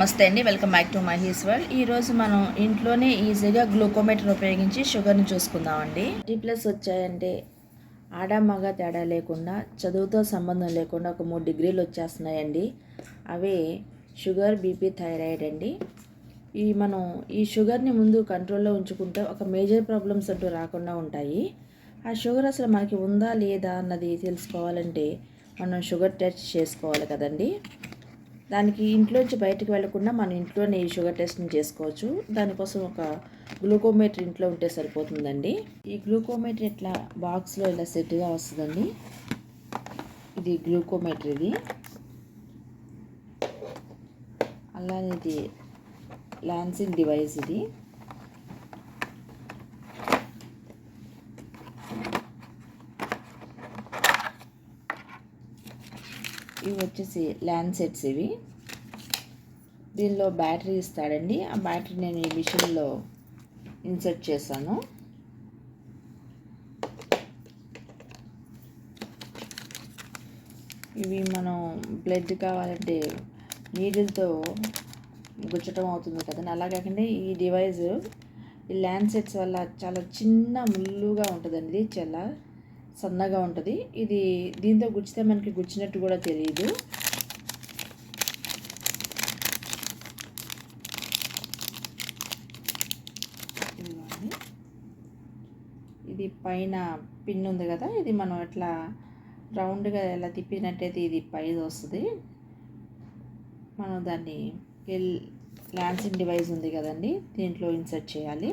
నమస్తే అండి. Welcome back to Mahi's world ఈరోజు మనం ఇంట్లోనే ఈజీగా గ్లూకోమీటర్ ఉపయోగించి షుగర్ని చూసుకుందామండి. టీ ప్లస్ వచ్చాయంటే ఆడ మగ తేడా లేకుండా చదువుతో సంబంధం లేకుండా ఒక మూడు డిగ్రీలు వచ్చేస్తున్నాయండి. అవే షుగర్ బీపీ థైరాయిడ్ అండి. ఈ మనం ఈ షుగర్ని ముందు కంట్రోల్లో ఉంచుకుంటే ఒక మేజర్ ప్రాబ్లమ్స్ అంటూ రాకుండా ఉంటాయి. ఆ షుగర్ అసలు మనకి ఉందా లేదా అన్నది తెలుసుకోవాలంటే మనం షుగర్ టెస్ట్ చేసుకోవాలి కదండి. దానికి ఇంట్లోంచి బయటకు వెళ్ళకుండా మన ఇంట్లోనే ఈ షుగర్ టెస్ట్ని చేసుకోవచ్చు. దానికోసం ఒక గ్లూకోమీటర్ ఇంట్లో ఉంటే సరిపోతుందండి. ఈ గ్లూకోమీటర్ ఇట్లా బాక్స్లో ఇలా సెట్గా వస్తుందండి. ఇది గ్లూకోమీటర్ ఇది. అలానే ఇది లాన్సింగ్ డివైస్ ఇది. ఇవి వచ్చేసి ల్యాండ్సెట్స్ ఇవి. దీనిలో బ్యాటరీ ఇస్తాడండి. ఆ బ్యాటరీ నేను ఈ మిషన్లో ఇన్సర్ట్ చేశాను. ఇవి మనం బ్లడ్ కావాలంటే నీడిల్తో గుచ్చటం అవుతుంది కదండి అలా కాకుండా ఈ డివైస్ ఈ ల్యాండ్ సెట్స్ వల్ల చాలా చిన్న ముల్లుగా ఉంటుందండి ఇది చాలా సన్నగా ఉంటుంది. ఇది దీంతో గుచ్చితే మనకి గుచ్చినట్టు కూడా తెలియదు ఇది పైన పిన్ ఉంది కదా ఇది మనం ఇట్లా రౌండ్గా ఎలా తిప్పినట్టయితే ఇది పైన వస్తుంది. మనం దాన్ని లాన్సింగ్ డివైస్ ఉంది కదండి దీంట్లో ఇన్సర్ట్ చేయాలి.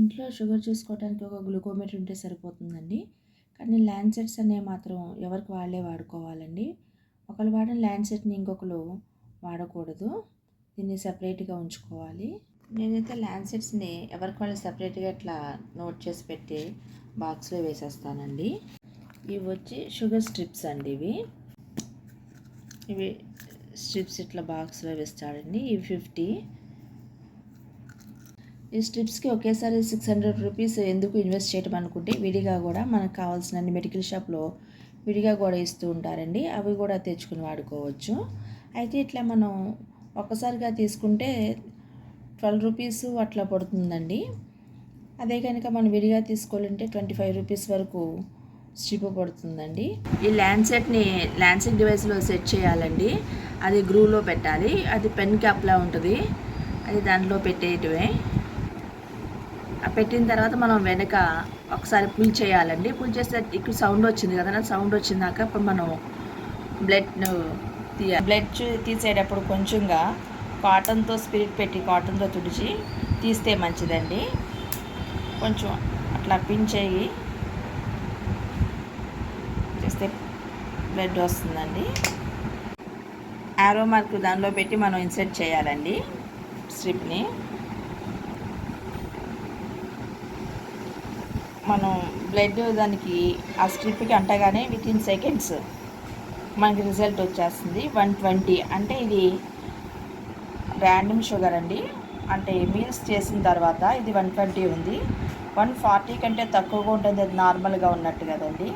ఇంట్లో షుగర్ చూసుకోవడానికి ఒక గ్లూకోమీటర్ ఉంటే సరిపోతుందండి. కానీ ల్యాండ్ సెట్స్ అనేవి మాత్రం ఎవరికి వాళ్ళే వాడుకోవాలండి. ఒకరు వాడిన ల్యాండ్ సెట్ని ఇంకొకరు వాడకూడదు. దీన్ని సపరేట్గా ఉంచుకోవాలి. నేనైతే ల్యాండ్ సెట్స్ని ఎవరికి వాళ్ళు సపరేట్గా ఇట్లా నోట్ చేసి పెట్టి బాక్స్లో వేసేస్తానండి. ఇవి వచ్చి షుగర్ స్ట్రిప్స్ అండి ఇవి. ఇవి స్ట్రిప్స్ ఇట్లా బాక్స్లో వేస్తాడండి. ఇవి ఫిఫ్టీ ఈ స్ట్రిప్స్కి ఒకేసారి సిక్స్ హండ్రెడ్ రూపీస్ ఎందుకు ఇన్వెస్ట్ చేయటం అనుకుంటే విడిగా కూడా మనకు కావాల్సిన మెడికల్ షాప్లో విడిగా కూడా ఇస్తూ ఉంటారండి. అవి కూడా తెచ్చుకుని వాడుకోవచ్చు. అయితే ఇట్లా మనం ఒక్కసారిగా తీసుకుంటే ట్వెల్వ్ రూపీస్ అట్లా పడుతుందండి. అదే కనుక మనం విడిగా తీసుకోవాలంటే ట్వంటీ ఫైవ్ రూపీస్ వరకు స్ట్రిప్ పడుతుందండి. ఈ ల్యాండ్ సెట్ని డివైస్లో సెట్ చేయాలండి. అది గ్రూలో పెట్టాలి. అది పెన్ క్యాప్లా ఉంటుంది. అది దాంట్లో పెట్టేటివే పెట్టిన తర్వాత మనం వెనక ఒకసారి పుల్ చేయాలండి. పుల్ చేస్తే ఇక్కడ సౌండ్ వచ్చింది కదా సౌండ్ వచ్చిందాక ఇప్పుడు మనం బ్లడ్ బ్లడ్ తీసేటప్పుడు కొంచెంగా కాటన్తో స్పిరిట్ పెట్టి కాటన్తో తుడిచి తీస్తే మంచిదండి. కొంచెం అట్లా పిన్ చేయి. చేస్తే బ్లడ్ వస్తుందండి. యారో మార్క్ దానిలో పెట్టి మనం ఇన్సర్ట్ చేయాలండి. స్ట్రిప్ని మనం బ్లడ్ దానికి ఆ స్ట్రిప్కి అంటగానే విత్ ఇన్ సెకండ్స్ మనకి రిజల్ట్ వచ్చేస్తుంది. వన్ ట్వంటీ అంటే ఇది ర్యాండమ్ షుగర్ అండి. అంటే మీల్స్ చేసిన తర్వాత ఇది వన్ ట్వంటీ ఉంది. వన్ ఫార్టీ కంటే తక్కువగా ఉంటుంది. అది నార్మల్గా ఉన్నట్టు కదండి.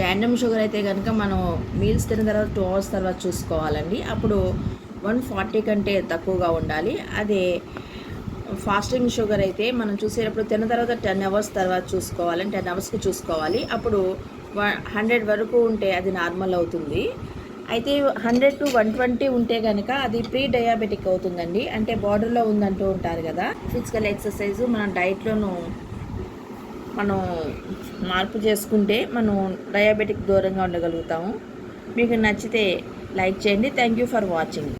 ర్యాండమ్ షుగర్ అయితే కనుక మనం మీల్స్ తిన్న తర్వాత టూ అవర్స్ తర్వాత చూసుకోవాలండి. అప్పుడు వన్ ఫార్టీ కంటే తక్కువగా ఉండాలి. అదే ఫాస్టింగ్ షుగర్ అయితే మనం చూసేటప్పుడు తిన్న తర్వాత టెన్ అవర్స్ తర్వాత చూసుకోవాలి టెన్ అవర్స్కి చూసుకోవాలి. అప్పుడు హండ్రెడ్ వరకు ఉంటే అది నార్మల్ అవుతుంది. అయితే హండ్రెడ్ టు వన్ ట్వంటీ ఉంటే కనుక అది ప్రీ డయాబెటిక్ అవుతుందండి. అంటే బార్డర్లో ఉందంటూ ఉంటారు కదా. ఫిజికల్ ఎక్సర్సైజ్ మన డైట్లోనూ మనం మార్పు చేసుకుంటే మనం డయాబెటిక్ దూరంగా ఉండగలుగుతాము. మీకు నచ్చితే లైక్ చేయండి. Thank you for watching.